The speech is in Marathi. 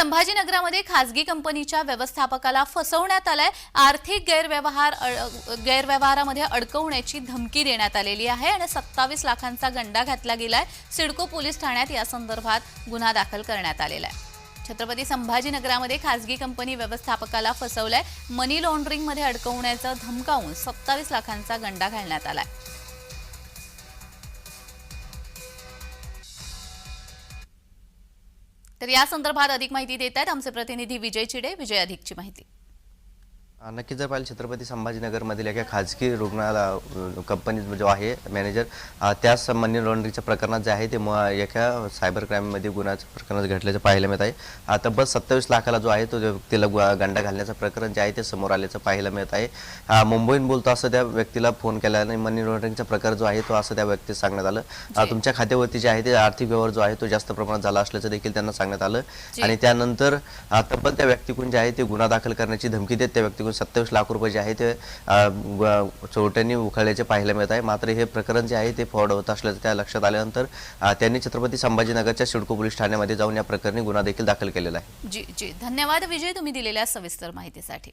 संभाजीनगरामध्ये खासगी कंपनीच्या व्यवस्थापकाला फसवण्यात आलाय. आर्थिक गैरव्यवहार गैरव्यवहारामध्ये अडकवण्याची धमकी देण्यात आलेली आहे आणि सत्तावीस लाखांचा गंडा घातला गेलाय. सिडको पोलीस ठाण्यात या संदर्भात गुन्हा दाखल करण्यात आलेला आहे. छत्रपती संभाजीनगरामध्ये खासगी कंपनी व्यवस्थापकाला फसवलंय. मनी लॉन्ड्रिंगमध्ये अडकवण्याचं धमकावून सत्तावीस लाखांचा गंडा घालण्यात आलाय. तर या संदर्भात अधिक माहिती देत आहेत आमचे प्रतिनिधी विजय चिडे. विजय अधिकची माहिती. नक्कीच जर पाहिलं छत्रपती संभाजीनगरमधील एका खाजगी रुग्णालय कंपनी जो आहे मॅनेजर अ, त्याच मनी लॉन्ड्रिंगच्या प्रकरणात जे आहे ते एका सायबर क्राईममध्ये गुन्ह्याचं प्रकरण घडल्याचं पाहायला मिळत आहे तब्बल सत्तावीस लाखाला जो आहे तो व्यक्तीला गंडा घालण्याचं प्रकरण जे आहे ते समोर आल्याचं पाहायला मिळत आहे मुंबईहून बोलतो असं त्या व्यक्तीला फोन केला आणि मनी लॉन्ड्रिंगचा प्रकार जो आहे तो असं त्या व्यक्तीस सांगण्यात आलं. तुमच्या खात्यावरती जे आहे ते आर्थिक व्यवहार जो आहे तो जास्त प्रमाणात झाला असल्याचं देखील त्यांना सांगण्यात आलं. आणि त्यानंतर तब्बल त्या व्यक्तीकडून जे आहे ते गुन्हा दाखल करण्याची धमकी देत त्या व्यक्तीकडून सत्तावीस लाख रुपये जे आहे ते चोरट्यांनी उखळल्याचे पाहायला मिळत आहे. मात्र हे प्रकरण जे आहे ते फॉड होत असल्याचं त्या लक्षात आल्यानंतर त्यांनी छत्रपती संभाजीनगरच्या सिडको पोलीस ठाण्यामध्ये जाऊन या प्रकरणी गुन्हा देखील दाखल केलेला आहे. जी जी. धन्यवाद. विजय तुम्ही दिलेल्या सविस्तर माहितीसाठी.